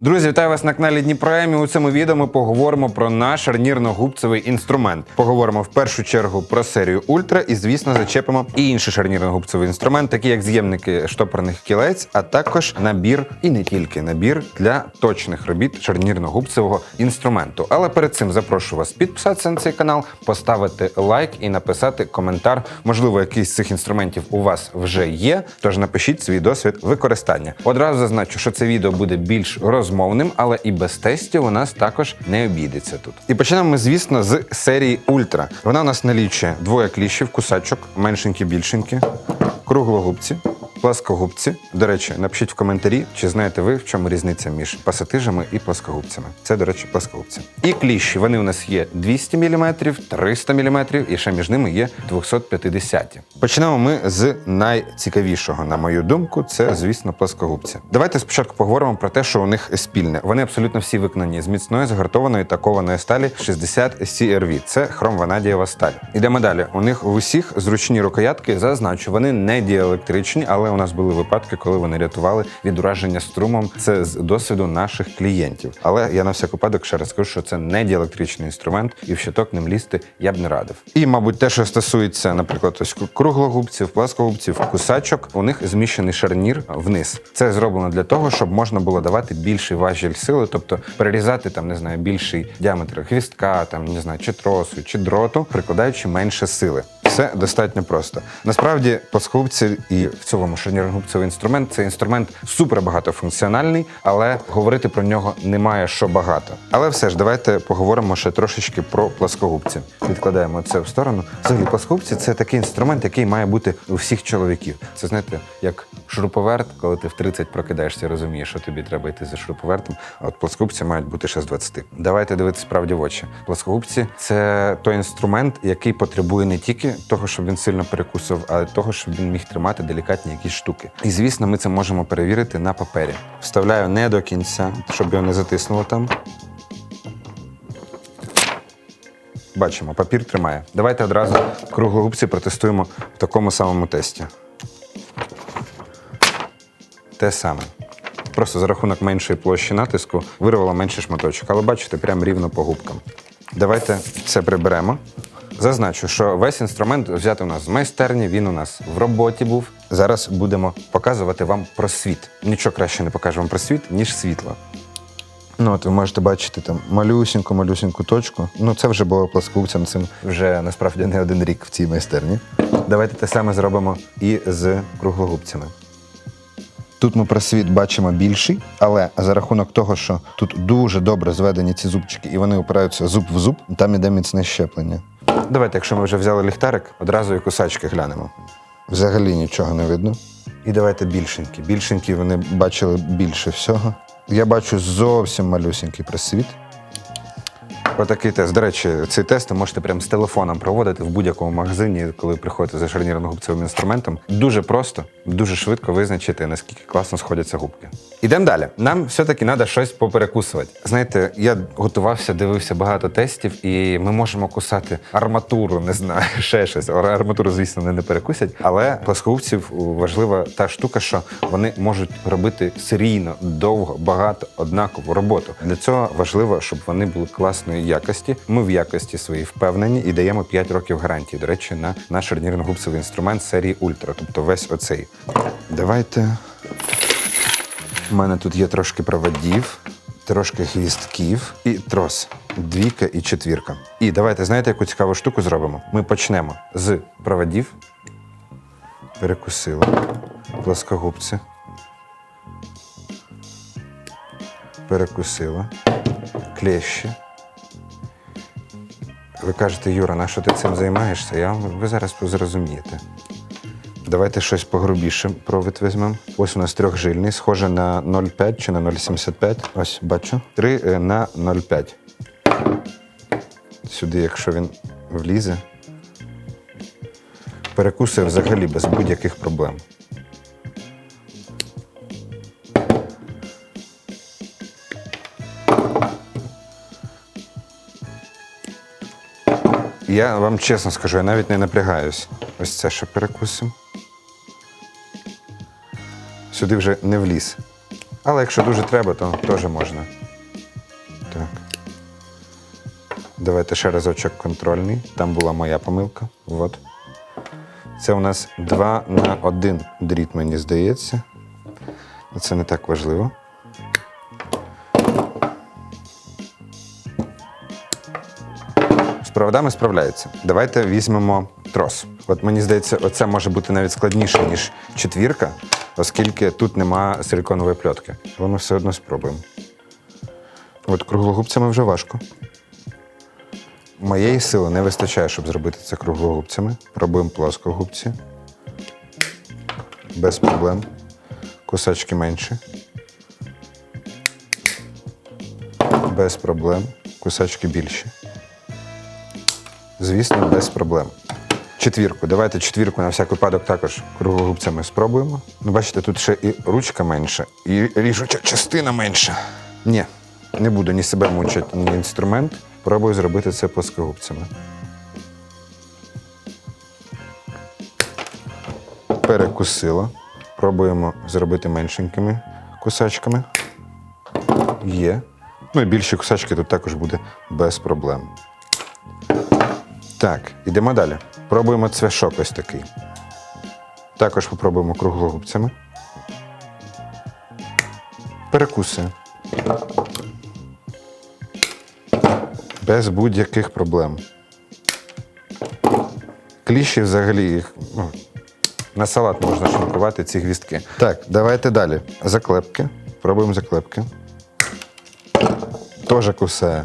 Друзі, вітаю вас на каналі Дніпроемі. У цьому відео ми поговоримо про наш шарнірно-губцевий інструмент. Поговоримо в першу чергу про серію Ультра і, звісно, зачепимо і інший шарнірно-губцевий інструмент, такі як з'ємники штопорних кілець, а також набір і не тільки набір для точних робіт шарнірно-губцевого інструменту. Але перед цим запрошую вас підписатися на цей канал, поставити лайк і написати коментар. Можливо, якийсь з цих інструментів у вас вже є. Тож напишіть свій досвід використання. Одразу зазначу, що це відео буде більш розмовним, але і без тестів у нас також не обійдеться тут. І почнемо ми, звісно, з серії Ультра. Вона у нас налічує двоє кліщів, кусачок, меншенькі, більшенькі, круглогубці. Пласкогубці. До речі, напишіть в коментарі, чи знаєте ви, в чому різниця між пасатижами і пласкогубцями. Це, до речі, пласкогубці. І кліщі. Вони у нас є 200 мм, 300 мм і ще між ними є 250. Почнемо ми з найцікавішого, на мою думку, це, звісно, пласкогубці. Давайте спочатку поговоримо про те, що у них спільне. Вони абсолютно всі виконані з міцної, згартованої та кованої сталі 60 CRV. Це хромванадієва сталь. Ідемо далі. У них в усіх зручні рукоятки, зазначу, вони не діелектричні, але у нас були випадки, коли вони рятували від ураження струмом. Це з досвіду наших клієнтів. Але я на всяк випадок ще раз скажу, що це не діелектричний інструмент, і в щиток ним лізти я б не радив. І, мабуть, те, що стосується, наприклад, ось круглогубців, пласкогубців, кусачок, у них зміщений шарнір вниз. Це зроблено для того, щоб можна було давати більший важіль сили, тобто перерізати там, не знаю, більший діаметр хвістка, там не знаю, чи тросу, чи дроту, прикладаючи менше сили. Все достатньо просто. Насправді, плоскогубці і в цілому шарнірогубцевий інструмент це інструмент супер багатофункціональний, але говорити про нього немає що багато. Але все ж, давайте поговоримо ще трошечки про плоскогубці. Відкладаємо це в сторону. Взагалі, плоскогубці це такий інструмент, який має бути у всіх чоловіків. Це знаєте, як шуруповерт, коли ти в 30 прокидаєшся, розумієш, що тобі треба йти за шуруповертом. А от плоскогубці мають бути ще з 20. Давайте дивитися справді в очі. Плоскогубці це той інструмент, який потребує не тільки того, щоб він сильно перекусив, а й того, щоб він міг тримати делікатні якісь штуки. І звісно, ми це можемо перевірити на папері. Вставляю не до кінця, щоб його не затиснуло там. Бачимо, папір тримає. Давайте одразу круглогубці протестуємо в такому самому тесті. Те саме. Просто за рахунок меншої площі натиску вирвало менший шматочок. Але бачите, прям рівно по губкам. Давайте це приберемо. Зазначу, що весь інструмент взятий у нас з майстерні, він у нас в роботі був. Зараз будемо показувати вам просвіт. Нічого краще не покаже вам просвіт, ніж світло. Ну, от ви можете бачити там малюсіньку, малюсіньку точку. Ну, це вже було пласкогубцям цим вже насправді не один рік в цій майстерні. Давайте те саме зробимо і з круглогубцями. Тут ми просвіт бачимо більший, але за рахунок того, що тут дуже добре зведені ці зубчики і вони опираються зуб в зуб, там іде міцне щеплення. Давайте, якщо ми вже взяли ліхтарик, одразу і кусачки глянемо. Взагалі нічого не видно. І давайте більшенькі. Більшенькі вони бачили більше всього. Я бачу зовсім малюсенький просвіт. Отакий тест. До речі, цей тест ви можете прямо з телефоном проводити в будь-якому магазині, коли приходите за шарнірно-губцевим інструментом. Дуже просто, дуже швидко визначити, наскільки класно сходяться губки. Ідемо далі. Нам все-таки треба щось поперекусувати. Знаєте, я готувався, дивився багато тестів, і ми можемо кусати арматуру, не знаю, ще щось. Арматуру, звісно, не, перекусять. Але плоскогубців важлива та штука, що вони можуть робити серійно, довго, багато, однакову роботу. Для цього важливо, щоб вони були класної якості. Ми в якості своїй впевнені і даємо 5 років гарантії. До речі, на наш шарнірно-губцевий інструмент серії Ультра, тобто весь оцей. Давайте. У мене тут є трошки проводів, трошки хвістків і трос. Двійка і четвірка. І давайте, знаєте, яку цікаву штуку зробимо? Ми почнемо з проводів. Перекусили. Плоскогубці. Перекусила. Клещі. Ви кажете, Юра, на що ти цим займаєшся? Я, ви зараз зрозумієте. Давайте щось погрубіше провід візьмемо. Ось у нас трьохжильний, схоже на 0,5 чи на 0,75. Ось бачу. 3 на 0,5. Сюди, якщо він влізе, перекусує взагалі без будь-яких проблем. Я вам чесно скажу, я навіть не напрягаюсь. Ось це ще перекусимо. Сюди вже не вліз. Але якщо дуже треба, то теж можна. Так. Давайте ще разочок контрольний. Там була моя помилка. От. Це у нас 2 на 1 дріт, мені здається. Це не так важливо. Проводами справляються. Давайте візьмемо трос. От мені здається, оце може бути навіть складніше, ніж четвірка, оскільки тут нема силіконової пльотки. Але ми все одно спробуємо. От круглогубцями вже важко. Моєї сили не вистачає, щоб зробити це круглогубцями. Пробуємо плоскогубці. Без проблем. Кусачки менше. Без проблем. Кусачки більші. Звісно, без проблем. Четвірку. Давайте четвірку на всяк випадок також круглогубцями спробуємо. Ну, бачите, тут ще і ручка менша, і ріжуча частина менша. Ні, не буду ні себе мучити, ні інструмент. Пробую зробити це плоскогубцями. Перекусило. Пробуємо зробити меншенькими кусачками. Є. Ну і більші кусачки тут також буде без проблем. Так, ідемо далі. Пробуємо цвяшок ось такий. Також попробуємо круглогубцями. Перекусуємо. Без будь-яких проблем. Кліщі взагалі їх. Ну, на салат можна шинкувати ці гвістки. Так, давайте далі. Заклепки. Пробуємо заклепки. Тоже кусає.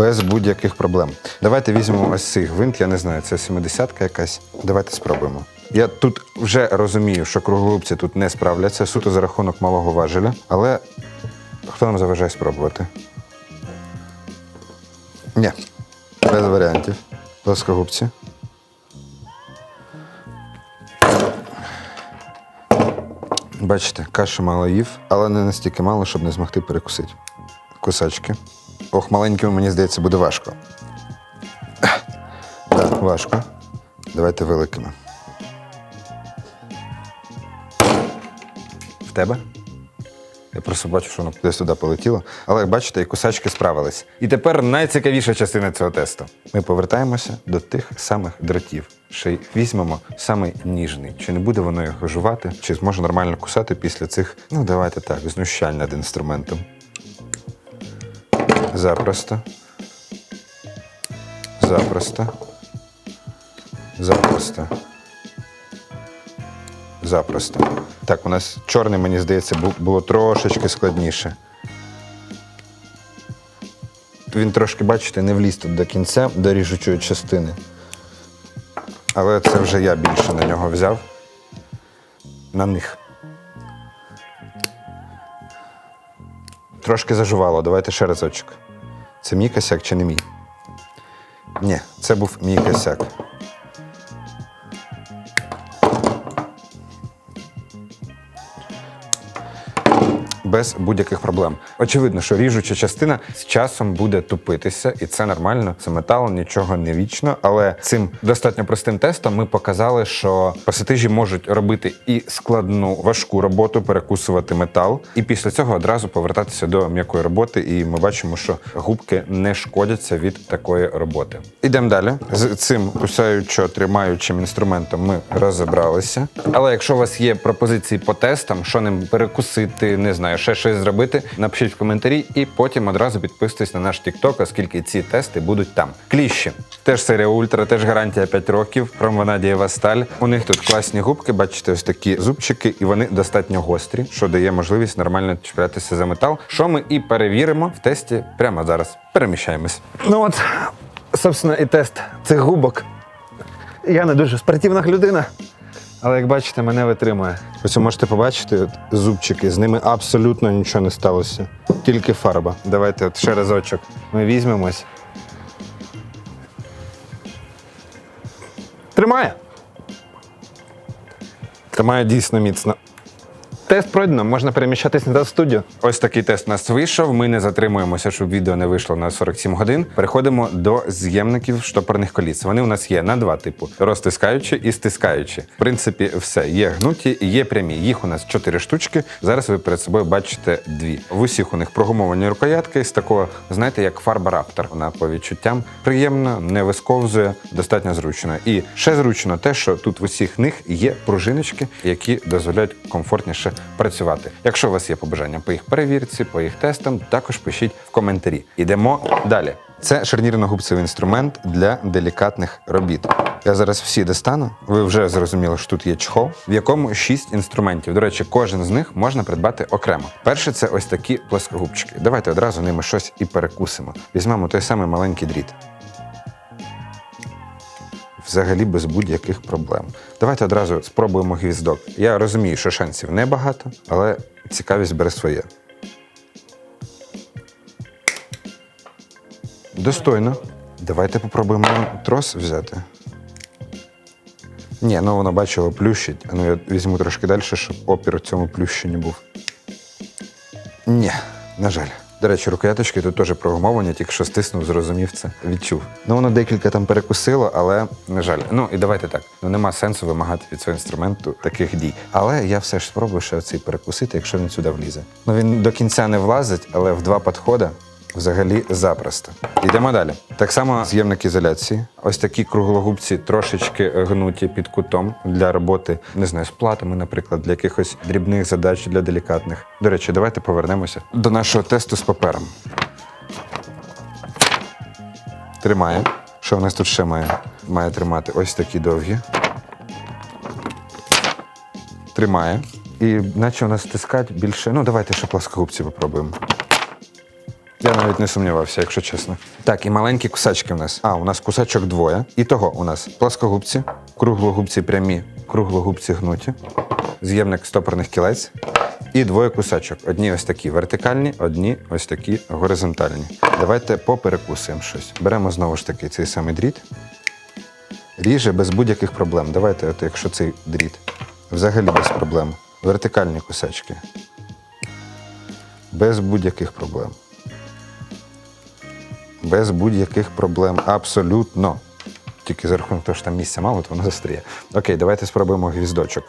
Без будь-яких проблем. Давайте візьмемо ось цей гвинт, я не знаю, це 70-ка якась. Давайте спробуємо. Я тут вже розумію, що круглолупці тут не справляться суто за рахунок малого важеля, але хто нам заважає спробувати? Ні, без варіантів. Плоскогубці. Бачите, каші мало їв, але не настільки мало, щоб не змогти перекусити. Кусачки. Ох, маленькими, мені здається, буде важко. Так, важко. Давайте великими. В тебе? Я просто бачу, що воно десь туди полетіло. Але як бачите, і кусачки справились. І тепер найцікавіша частина цього тесту. Ми повертаємося до тих самих дротів. Ще й візьмемо самий ніжний. Чи не буде воно його жувати, чи зможе нормально кусати після цих, ну давайте так, знущань над інструментом. Запросто. Запросто. Запросто. Запросто. Так, у нас чорний, мені здається, було трошечки складніше. Він трошки, бачите, не вліз тут до кінця, до ріжучої частини. Але це вже я більше на нього взяв. На них. Трошки зажувало, давайте ще разочок. Це мій косяк чи не мій? Ні, це був мій косяк. Без будь-яких проблем. Очевидно, що ріжуча частина з часом буде тупитися, і це нормально. Це метал, нічого не вічно. Але цим достатньо простим тестом ми показали, що пасатижі можуть робити і складну важку роботу, перекусувати метал, і після цього одразу повертатися до м'якої роботи. І ми бачимо, що губки не шкодяться від такої роботи. Ідемо далі. З цим кусаючо тримаючим інструментом ми розібралися. Але якщо у вас є пропозиції по тестам, що ним перекусити, не знаю, ще щось зробити, напишіть в коментарі і потім одразу підписуйтесь на наш TikTok, оскільки ці тести будуть там. Кліщі. Теж серія Ультра, теж гарантія 5 років. Промванадієва сталь. У них тут класні губки, бачите, ось такі зубчики, і вони достатньо гострі, що дає можливість нормально чіплятися за метал. Що ми і перевіримо в тесті прямо зараз. Переміщаємось. Ну от, собственно, і тест цих губок. Я не дуже спортивна людина, але як бачите, мене витримує. Ось ви можете побачити зубчики, з ними абсолютно нічого не сталося. Тільки фарба. Давайте от ще разочок. Ми візьмемось. Тримає. Тримає дійсно міцно. Тест пройдено, можна переміщатись на студію. Ось такий тест у нас вийшов. Ми не затримуємося, щоб відео не вийшло на 47 годин. Переходимо до з'ємників штопорних коліс. Вони у нас є на два типу: розтискаючі і стискаючі. В принципі, все є гнуті, є прямі. Їх у нас чотири штучки. Зараз ви перед собою бачите дві. В усіх у них прогумовані рукоятки з такого, знаєте, як фарба раптор. Вона по відчуттям приємна, не висковзує, достатньо зручно. І ще зручно те, що тут в усіх них є пружиночки, які дозволяють комфортніше працювати. Якщо у вас є побажання по їх перевірці, по їх тестам, також пишіть в коментарі. Йдемо далі. Це шарнірно-губцевий інструмент для делікатних робіт. Я зараз всі достану. Ви вже зрозуміли, що тут є чхол, в якому шість інструментів. До речі, кожен з них можна придбати окремо. Перше це ось такі плоскогубчики. Давайте одразу ними щось і перекусимо. Візьмемо той самий маленький дріт. Взагалі без будь-яких проблем. Давайте одразу спробуємо гвіздок. Я розумію, що шансів небагато, але цікавість бере своє. Достойно. Давайте попробуємо трос взяти. Ні, ну воно бачило плющить. Ну я візьму трошки далі, щоб опір у цьому плющенні був. Ні, на жаль. До речі, рукояточки тут теж прогумовані, тільки що стиснув, зрозумів це, відчув. Ну воно декілька там перекусило, але на жаль. Ну і давайте так. Ну нема сенсу вимагати від цього інструменту таких дій. Але я все ж спробую ще цей перекусити, якщо він сюди влізе. Ну він до кінця не влазить, але в два підходи Взагалі запросто. Йдемо далі. Так само з'ємник ізоляції. Ось такі круглогубці трошечки гнуті під кутом для роботи, не знаю, з платами, наприклад, для якихось дрібних задач, для делікатних. До речі, давайте повернемося до нашого тесту з папером. Тримає. Що в нас тут ще має? Має тримати ось такі довгі. Тримає. І наче у нас стискать більше. Ну, давайте ще плоскогубці попробуємо. Я навіть не сумнівався, якщо чесно. Так, і маленькі кусачки в нас. А, у нас кусачок двоє. І того у нас плоскогубці, круглогубці прямі, круглогубці гнуті, з'ємник стопорних кілець і двоє кусачок. Одні ось такі вертикальні, одні ось такі горизонтальні. Давайте поперекусуємо щось. Беремо знову ж таки цей самий дріт. Ріже без будь-яких проблем. Давайте, от якщо цей дріт. Взагалі без проблем. Вертикальні кусачки. Без будь-яких проблем. Без будь-яких проблем. Абсолютно. Тільки за рахунок того, що там місця мало, то воно застріє. Окей, давайте спробуємо гвіздочок.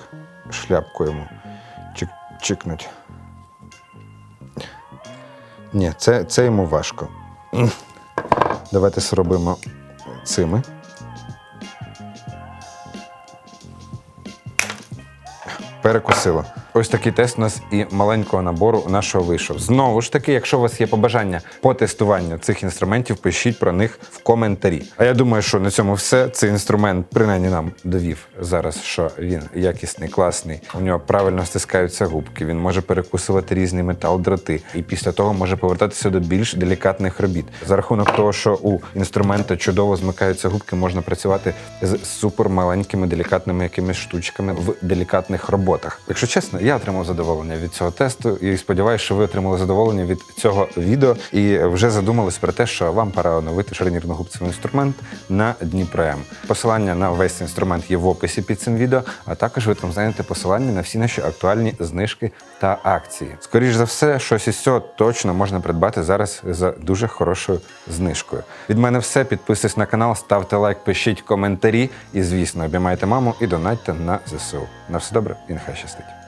Шляпку йому. Чик, чикнуть. Ні, це, це йому важко. Давайте спробуємо цими. Перекусило. Ось такий тест у нас і маленького набору нашого вийшов. Знову ж таки, якщо у вас є побажання по тестуванню цих інструментів, пишіть про них в коментарі. А я думаю, що на цьому все. Цей інструмент принаймні нам довів зараз, що він якісний, класний. У нього правильно стискаються губки. Він може перекусувати різний метал, дроти, і після того може повертатися до більш делікатних робіт. За рахунок того, що у інструмента чудово змикаються губки, можна працювати з супер маленькими делікатними якимись штучками в делікатних роботах. Якщо чесно, я отримав задоволення від цього тесту і сподіваюся, що ви отримали задоволення від цього відео і вже задумались про те, що вам пора оновити шарнірно-губцевий інструмент на Дніпро М. Посилання на весь інструмент є в описі під цим відео, а також ви там знайдете посилання на всі наші актуальні знижки та акції. Скоріше за все, щось із цього точно можна придбати зараз за дуже хорошою знижкою. Від мене все. Підписуйтесь на канал, ставте лайк, пишіть коментарі і, звісно, обіймайте маму і донатьте на ЗСУ. На все добре і нехай щастить.